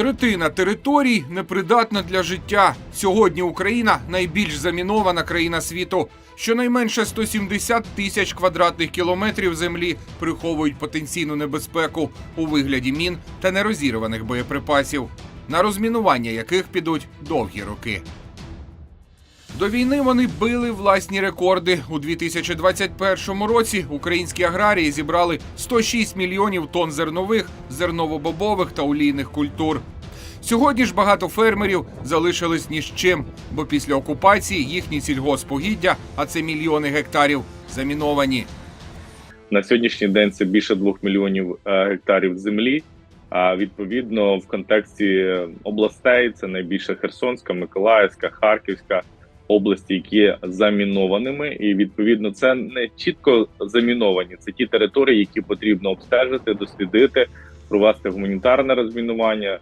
Третина територій непридатна для життя. Сьогодні Україна найбільш замінована країна світу. Щонайменше 170 тисяч квадратних кілометрів землі приховують потенційну небезпеку у вигляді мін та нерозірваних боєприпасів, на розмінування яких підуть довгі роки. До війни вони били власні рекорди. У 2021 році українські аграрії зібрали 106 мільйонів тонн зернових, зерново-бобових та олійних культур. Сьогодні ж багато фермерів залишились ні з чим, бо після окупації їхні сільгоспогіддя, а це мільйони гектарів, заміновані. На сьогоднішній день це більше двох мільйонів е, гектарів землі. А відповідно, в контексті областей це найбільше Херсонська, Миколаївська, Харківська області, які є замінованими, і відповідно це не чітко заміновані. Це ті території, які потрібно обстежити, дослідити, провести гуманітарне розмінування,